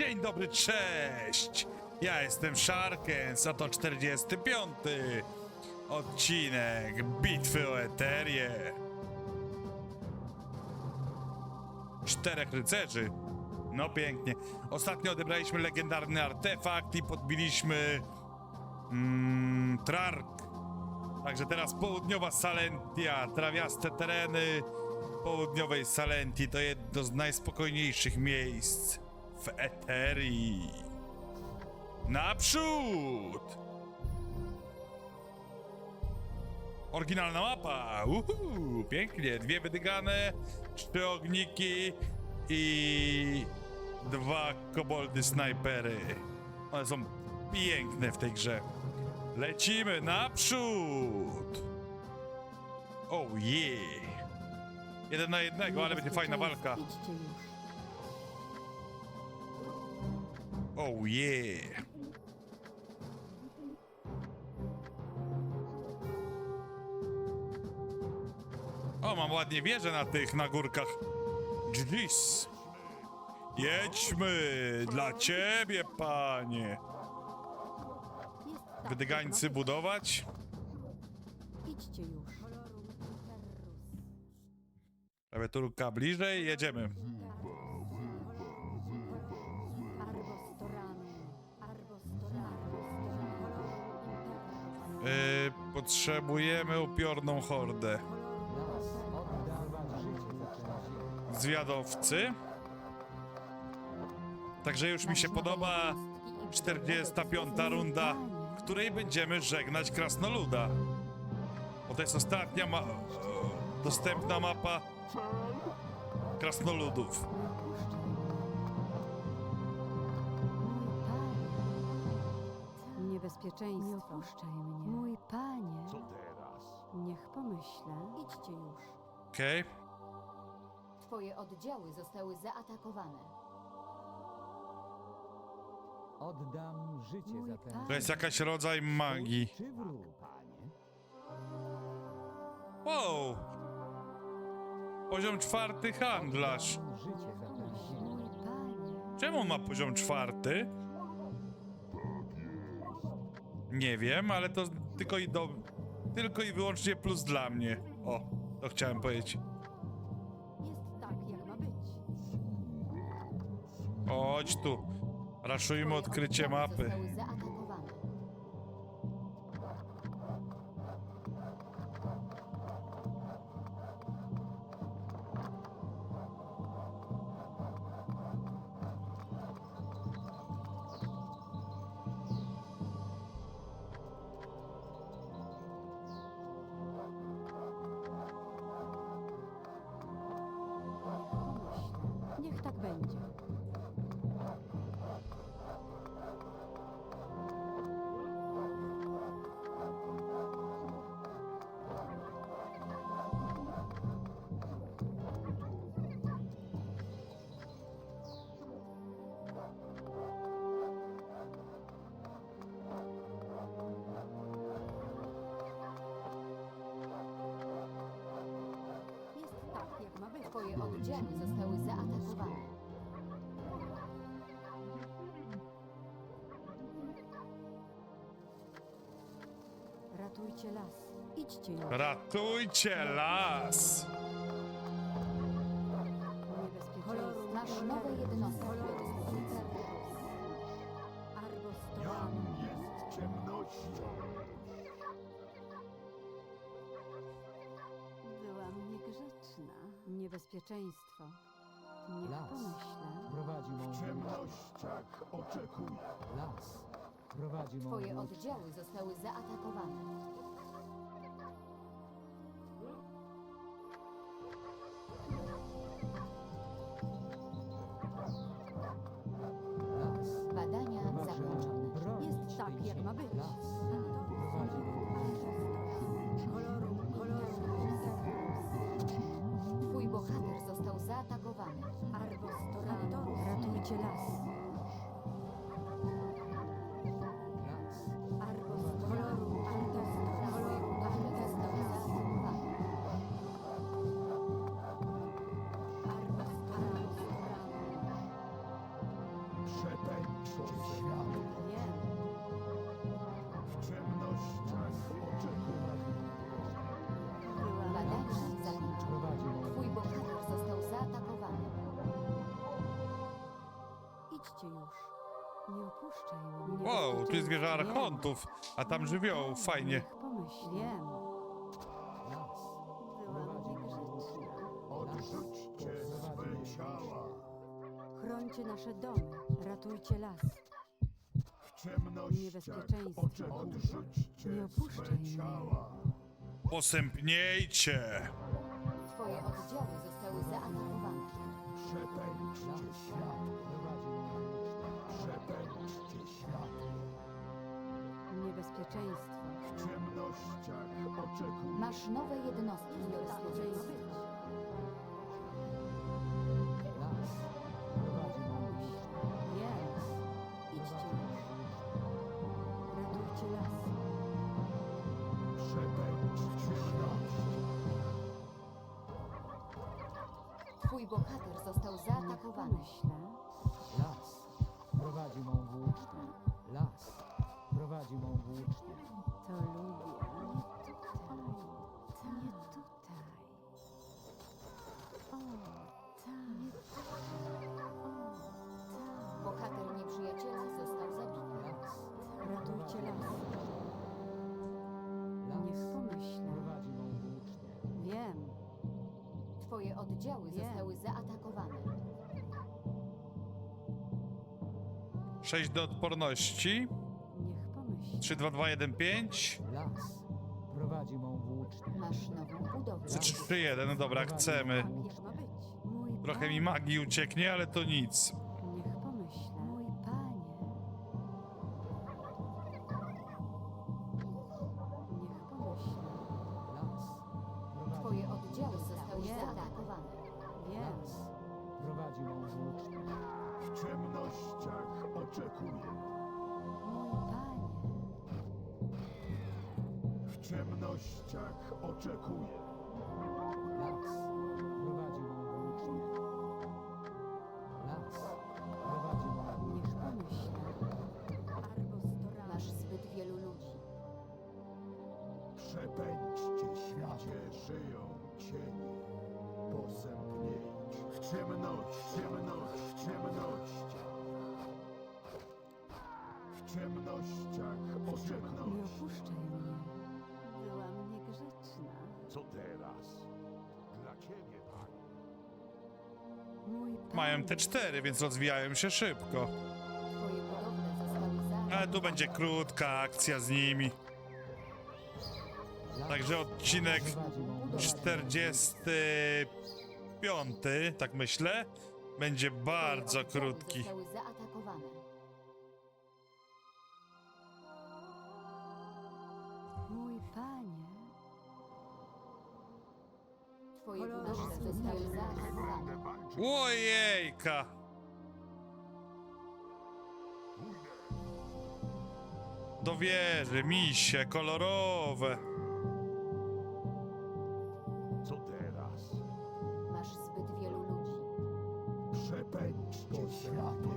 Dzień dobry, cześć! Ja jestem Sharkens, a to 45. odcinek Bitwy o Eterię. Czterech rycerzy. No pięknie. Ostatnio odebraliśmy legendarny artefakt i podbiliśmy mm, Trark. Także teraz południowa Salentia, trawiaste tereny południowej Salentii to jedno z najspokojniejszych miejsc w Eterii. Naprzód! Oryginalna mapa! Uhu, pięknie. Dwie wydygane, trzy ogniki i dwa koboldy snajpery. One są piękne w tej grze. Lecimy naprzód! Oh yeah! Jeden na jednego, ale będzie fajna walka. Oh yeah! O, mam ładnie wieżę na tych, na górkach. Jeez. Jedźmy! Dla ciebie, panie! Wydygańcy budować? Idźcie już. Klawiaturka bliżej, jedziemy. Arbos Yy, potrzebujemy upiorną hordę. Zwiadowcy. Także już mi się podoba 45. runda, której będziemy żegnać Krasnoluda. Bo to jest ostatnia ma dostępna mapa Krasnoludów. Nie opuszczaj mnie. Mój panie. Co teraz? Niech pomyślę. Idźcie już. Okej. Twoje oddziały zostały zaatakowane. Oddam życie Mój za ten. pan. To jest jakaś rodzaj magii. Czy wróg? Panie? Wow! Poziom czwarty handlarz. Oddam życie za ten. Mój panie. Czemu ma poziom czwarty? Nie wiem, ale to tylko i do... Tylko i wyłącznie plus dla mnie. O, to chciałem powiedzieć. Jest tak, jak ma być. Chodź tu. Raszujmy Twoje odkrycie oddziały mapy. Zostały. Będzie. Tak. Twoje oddziały zostały zaatakowane. Ratujcie las. Idźcie już. Ratujcie las! Niebezpieczeństwo. Masz nowe jednostki. Arbos Jam Toranu. jest ciemnością. Byłam niegrzeczna. Niebezpieczeństwo. Niech Las. pomyślę. Prowadzi mą W ciemnościach oczekuję. Las. Prowadzi mą Twoje duszę. oddziały zostały zaatakowane. Las. Badania Uważaj. zakończone. Jest tak, jak ma być. Las. Koloru, koloru. Twój bohater został zaatakowany. Arbos Toranu. Ratujcie. Las. Opuszczaj mnie. Wow, tu jest wieża archontów, a tam żywioł, fajnie. Niech pomyśl. Wiem. las. Byłam niegrzeczna. Odrzućcie swe ciała. Chrońcie nasze domy. Ratujcie las. W ciemnościach Niebezpieczeństwo. oczekuj. Odrzućcie Nie opuszczaj swe mnie. ciała. Posępniejcie! Twoje oddziały zostały zaatakowane. Przepędźcie świat. Prowadzi moje Przepędźcie świat. Niebezpieczeństwo. W ciemnościach oczekuj. Masz nowe jednostki dyspozycji. być. las. Prowadzi Wiem. Idźcie już. Ratujcie las. Przepędźcie świat. Twój bohater został zaatakowany. Las. Prowadzi mą włócznię. Las. Prowadzi mą włócznię. To lubię. Nie tutaj. O, tak. Nie tutaj. O, tak. Bohater nieprzyjaciela został zabity. Las. Ratujcie las. Las. Niech pomyślę. Prowadzi mą włócznię. Wiem. Twoje oddziały Wiem. zostały zaatakowane. 6 do odporności. Niech pomyślę. 3, 2, 2, 1, 5. Las. Prowadzi mą włócznię. Masz nową budowlę. 3, 1, no dobra, chcemy. Jak ma być. Mój Trochę mi magii ucieknie, ale to nic. Ciemnościach Nie oczekuję. opuszczaj mnie. Byłam niegrzeczna. Co teraz? Dla ciebie, panie. Mój. Mają te 4, więc rozwijają się szybko. Twoje budowle zostały zaatakowane. Ale tu będzie krótka akcja z nimi. Także odcinek Prowadzi mą włócznię. 45, tak myślę, będzie bardzo krótki. Zostały Ojejka! Do wieży, misie, kolorowe. Co teraz? Masz zbyt wielu ludzi. Przepędźcie światło.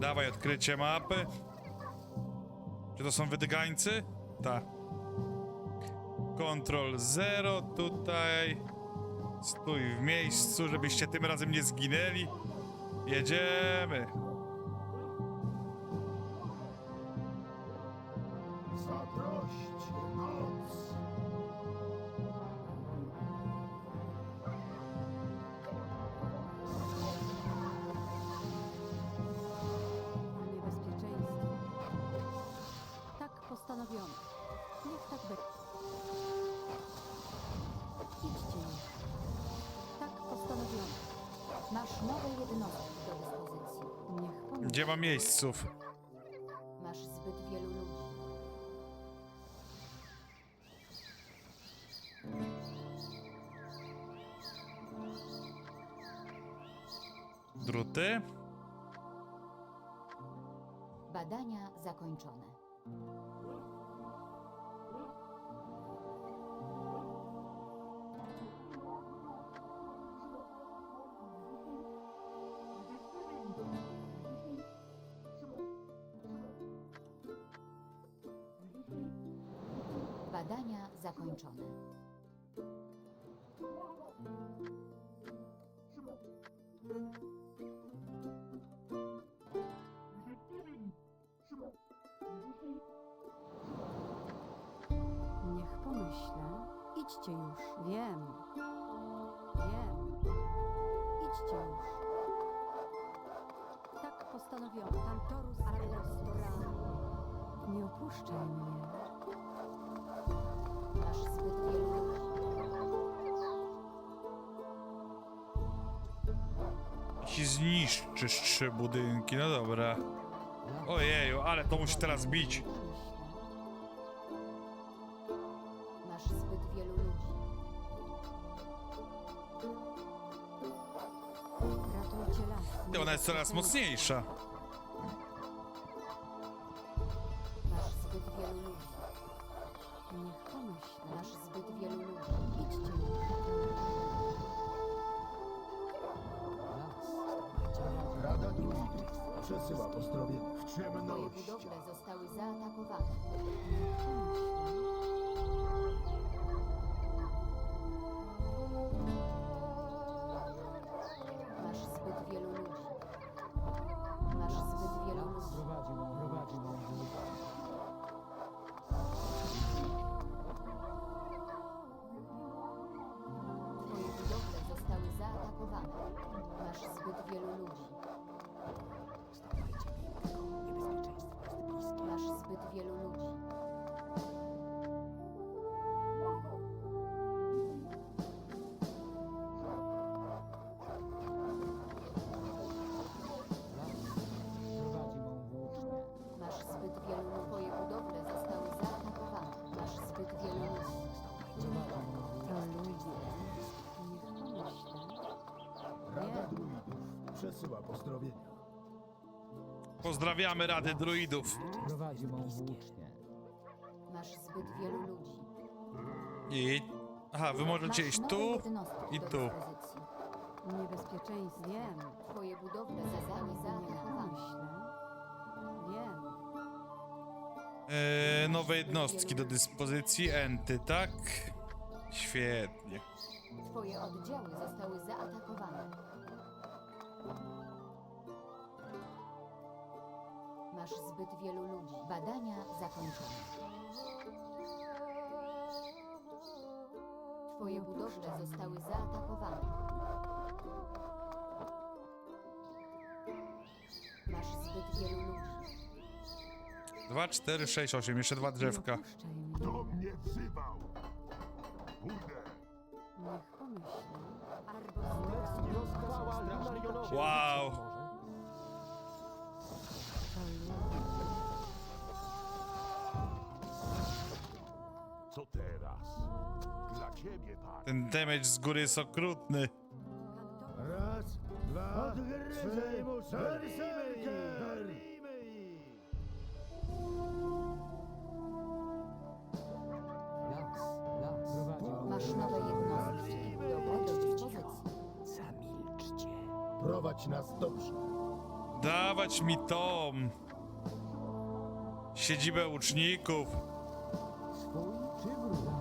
Dawaj odkrycie mapy. Czy to są wydygańcy? Tak. Control 0 tutaj. Stój w miejscu, żebyście tym razem nie zginęli. Jedziemy. Jednostki do dyspozycji. Niech. Gdzie ma miejsców? Zakończone. Niech pomyślę. Idźcie już. Wiem. Wiem. Idźcie już. Tak postanowiono. Kantorus Arlestora. Nie opuszczaj mnie. Masz zbyt ludzi. Jeśli zniszczysz trzy budynki, no dobra. Ojeju, ale to musi teraz bić. Masz zbyt wielu ludzi. Ratujcie las. Ty, Ona jest coraz mocniejsza. Przesyła pozdrowienia. Pozdrawiamy Rady Druidów. Prowadzi mą włócznię. Masz zbyt wielu ludzi. I... Aha, wy możecie Masz iść tu i do tu. dyspozycji. Niebezpieczeństwo. Wiem. Twoje budowle zostały zaatakowane. pomyślę. Wiem. E, nowe jednostki do dyspozycji. Enty, tak? Świetnie. Twoje oddziały zostały zaatakowane. Masz zbyt wielu ludzi. Badania zakończone. Twoje budowle zostały zaatakowane. Masz zbyt wielu ludzi. 2, 4, 6, 8. Jeszcze dwa drzewka. Nie opuszczaj mnie. Kto mnie wzywał? Kurde. Niech Lunarionowi. Wow. Ciebie, panie. Ten damage z góry jest okrutny. Raz, dwa, trzy, berserker! Las. Las. Prowadzi mą Masz nowe jednostki dyspozycji. Prowadź nas dobrze. Dawać mi tom. Siedzibę łuczników. Swój czy wróg?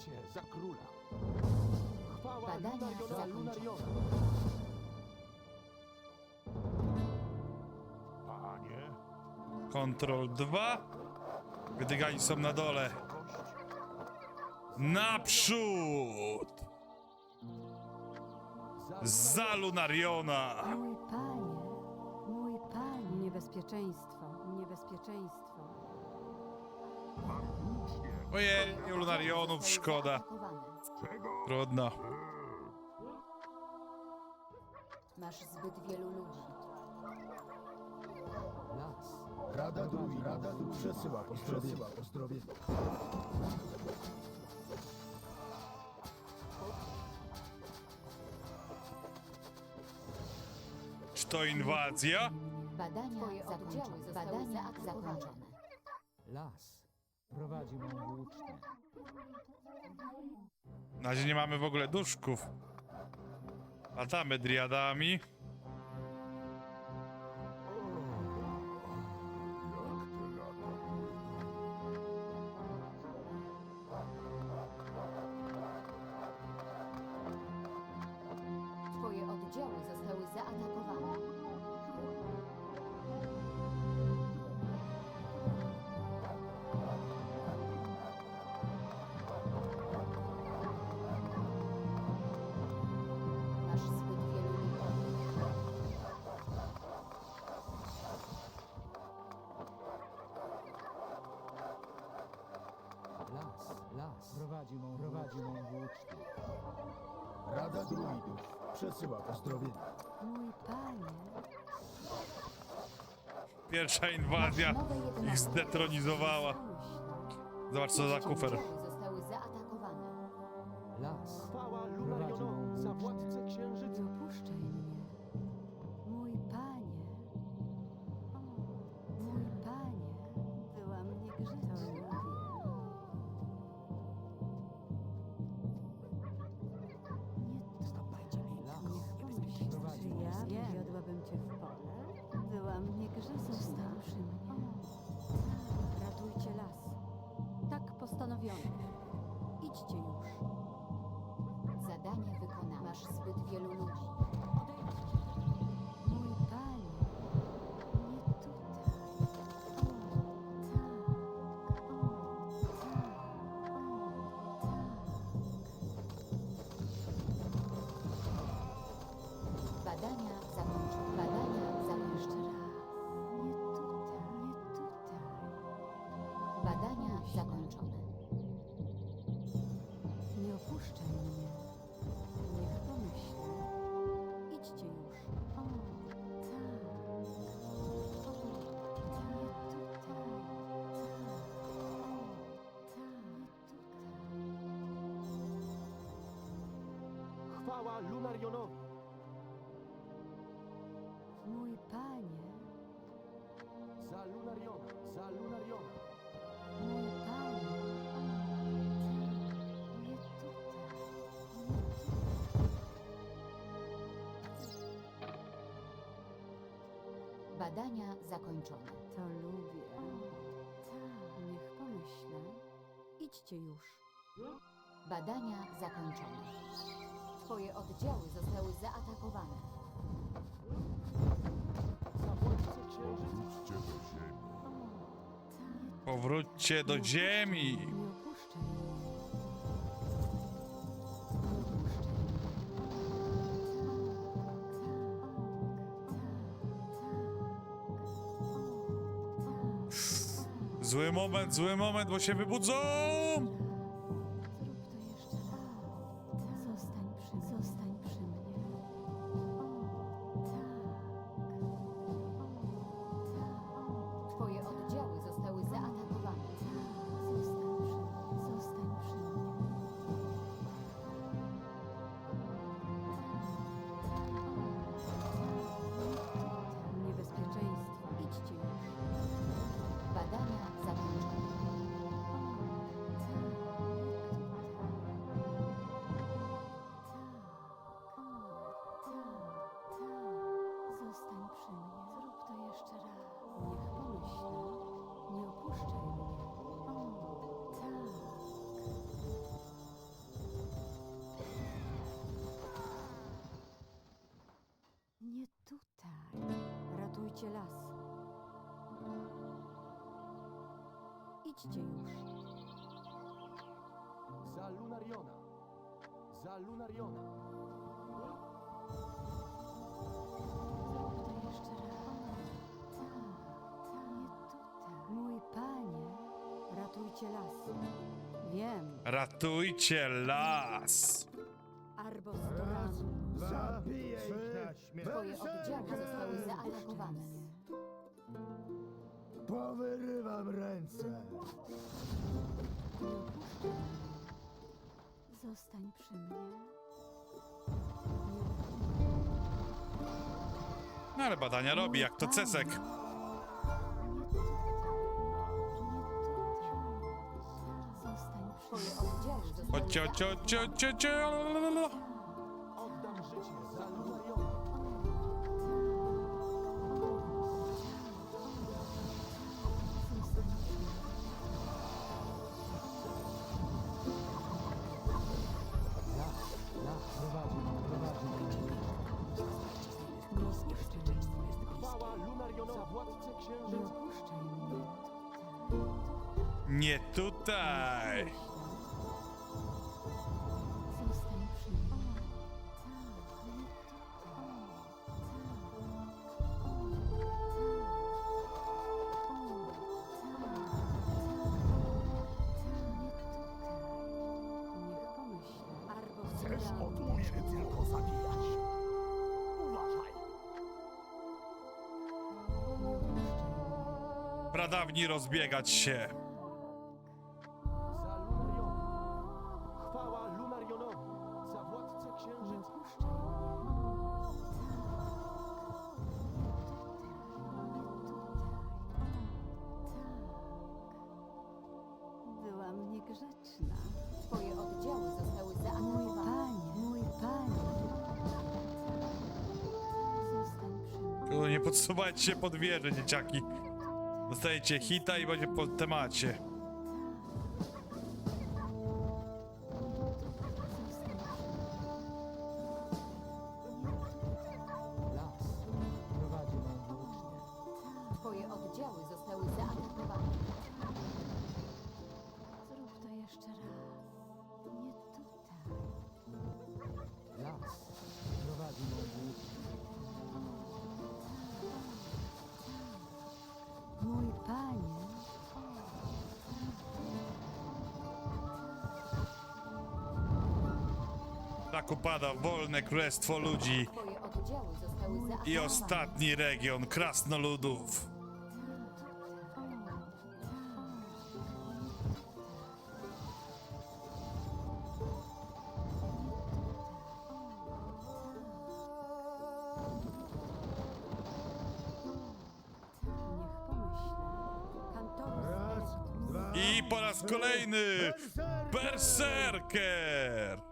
Życie za króla. Chwała Badania Lunariona, zakończone. Lunariona. Panie, Control 2. Wydygani są na dole. Naprzód! Za Za Lunariona! Mój panie, mój panie. Niebezpieczeństwo, niebezpieczeństwo. Ojej, Lunarionów oddziały szkoda. Trudno. Masz zbyt wielu ludzi. Las. Rada druidów Rada druidów przesyła pozdrowie. Przesyła pozdrowie. Czy to inwazja? Badania Twoje zakończone. Badania zakończone. Las. Prowadzi mą włócznię. Na razie nie mamy w ogóle duszków. Latamy driadami. Twoje oddziały zostały zaatakowane. Mą włócznię. Rada druidów przesyła pozdrowienia. Mój panie, Pierwsza inwazja ich zdetronizowała. Zobacz co za kufer. Zakończone. Nie opuszczaj mnie. Niech pomyślę. Idźcie już. O, tak. O, tak. Nie tutaj. Tak. Nie tutaj. Chwała Lunarionowi. Badania zakończone. To lubię. Tak. Niech pomyślę. Idźcie już. Badania zakończone. Twoje oddziały zostały zaatakowane. Za władcę księżyca. Idźcie do ziemi. Tak. Powróćcie do ziemi. Zły moment, zły moment, bo się wybudzą! Idźcie już. Za Lunariona. Za Lunariona. Zrób to jeszcze raz. Tak, tak. Nie tutaj. Mój panie, ratujcie las. Wiem, Ratujcie las! Powyrywam ręce. Zostań przy mnie. No ale badania robi, jak to Cesek. Zostań przy mnie. Chodźcie, chodźcie, chodźcie. Pradawni rozbiegać się. Za. Chwała za władcę. Byłam niegrzeczna. Twoje oddziały zostały Mój panie, mój panie. Zostań przy mnie. Tylko nie podsuwajcie się pod wieżę, dzieciaki. Dostajecie hita i będzie po temacie. Upada wolne królestwo ludzi i ostatni region krasnoludów. I po raz kolejny Berserker!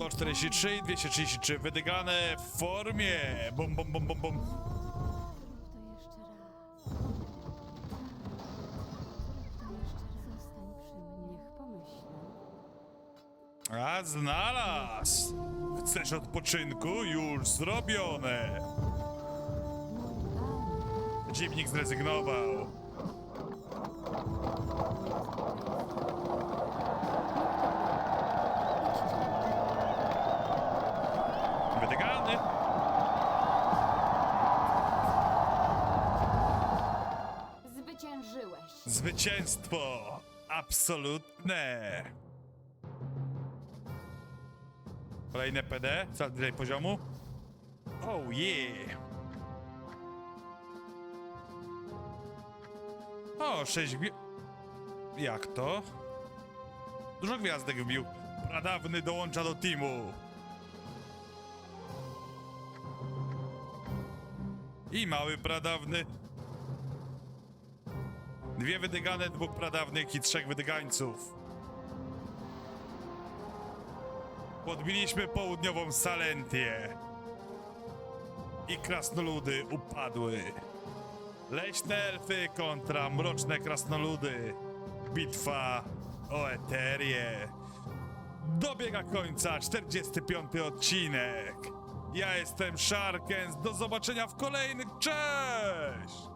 143 i 233 wydygane w formie. Bum, bum, bum, bum, bum. A znalazł! Chcesz odpoczynku? Już zrobione! Dziwnik zrezygnował. Absolutne! Kolejne PD? Co tutaj poziomu? Oh yeah! O, sześć gwi... Jak to? Dużo gwiazdek wbił. Pradawny dołącza do teamu. I mały pradawny. Dwie wydygane, dwóch pradawnych i trzech wydygańców. Podbiliśmy południową Salentię. I krasnoludy upadły. Leśne elfy kontra mroczne krasnoludy. Bitwa o Eterię. Dobiega końca 45 odcinek. Ja jestem Sharkens. Do zobaczenia w kolejnych. Cześć!